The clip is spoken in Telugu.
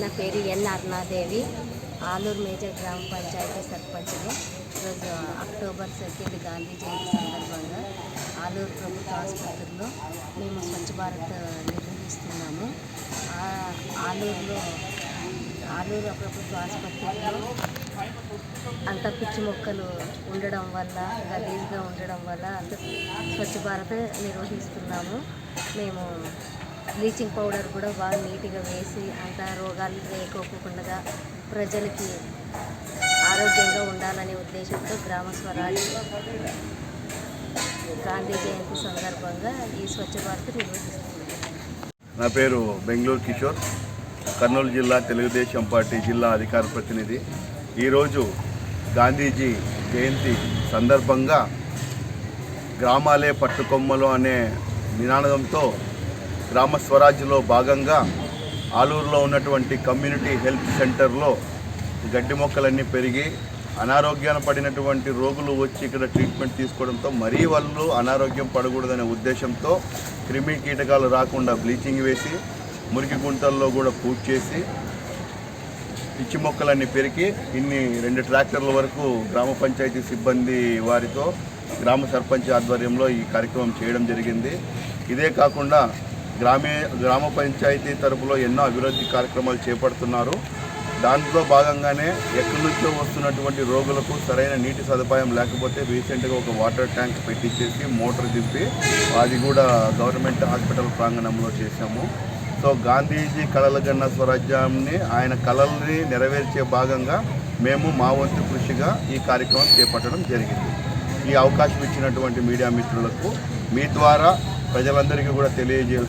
నా పేరు ఎన్ అరుణాదేవి ఆలూరు మేజర్ గ్రామ పంచాయతీ సర్పంచ్ని ఈరోజు అక్టోబర్ సెకండ్ గాంధీ జయంతి సందర్భంగా ఆలూరు ప్రభుత్వ ఆసుపత్రిలో మేము స్వచ్ఛ భారత్ నిర్వహిస్తున్నాము. ఆలూరులో ఆలూరు ప్రభుత్వ ఆసుపత్రిలో అంత పిచ్చి మొక్కలు ఉండడం వల్ల గలీజ్గా ఉండడం వల్ల అంత స్వచ్ఛ భారత్ నిర్వహిస్తున్నాము. మేము బ్లీచింగ్ పౌడర్ కూడా బాగా నీట్గా వేసి అంత రోగాలు లేకోకుండా ప్రజలకి ఆరోగ్యంగా ఉండాలనే ఉద్దేశంతో గ్రామ స్వరాజ్ గాంధీ జయంతి సందర్భంగా ఈ స్వచ్ఛ భారత్ నా పేరు బెంగళూరు కిషోర్. కర్నూలు జిల్లా తెలుగుదేశం పార్టీ జిల్లా అధికార ప్రతినిధి. ఈరోజు గాంధీజీ జయంతి సందర్భంగా గ్రామాలే పట్టుకొమ్మలు అనే నినాదంతో గ్రామ స్వరాజ్యలో భాగంగా ఆలూరులో ఉన్నటువంటి కమ్యూనిటీ హెల్త్ సెంటర్లో గడ్డి మొక్కలన్నీ పెరిగి అనారోగ్యాన పడినటువంటి రోగులు వచ్చి ఇక్కడ ట్రీట్మెంట్ తీసుకోవడంతో మరీ వాళ్ళు అనారోగ్యం పడకూడదనే ఉద్దేశంతో క్రిమి కీటకాలు రాకుండా బ్లీచింగ్ వేసి మురికి గుంటల్లో కూడా పూజ చేసి పిచ్చి మొక్కలన్నీ పెరిగి ఇన్ని రెండు ట్రాక్టర్ల వరకు గ్రామ పంచాయతీ సిబ్బంది వారితో గ్రామ సర్పంచ్ ఆధ్వర్యంలో ఈ కార్యక్రమం చేయడం జరిగింది. ఇదే కాకుండా గ్రామీ గ్రామ పంచాయతీ తరపులో ఎన్నో అభివృద్ధి కార్యక్రమాలు చేపడుతున్నారు. దాంట్లో భాగంగానే ఎక్కడి నుంచో వస్తున్నటువంటి రోగులకు సరైన నీటి సదుపాయం లేకపోతే రీసెంట్గా ఒక వాటర్ ట్యాంక్ పెట్టించేసి మోటార్ దింపి అది కూడా గవర్నమెంట్ హాస్పిటల్ ప్రాంగణంలో చేశాము. సో గాంధీజీ కళలగన్న స్వరాజ్యాన్ని ఆయన కళల్ని నెరవేర్చే భాగంగా మేము మా వంతు కృషిగా ఈ కార్యక్రమం చేపట్టడం జరిగింది. ఈ అవకాశం ఇచ్చినటువంటి మీడియా మిత్రులకు మీ ద్వారా ప్రజలందరికీ కూడా తెలియజే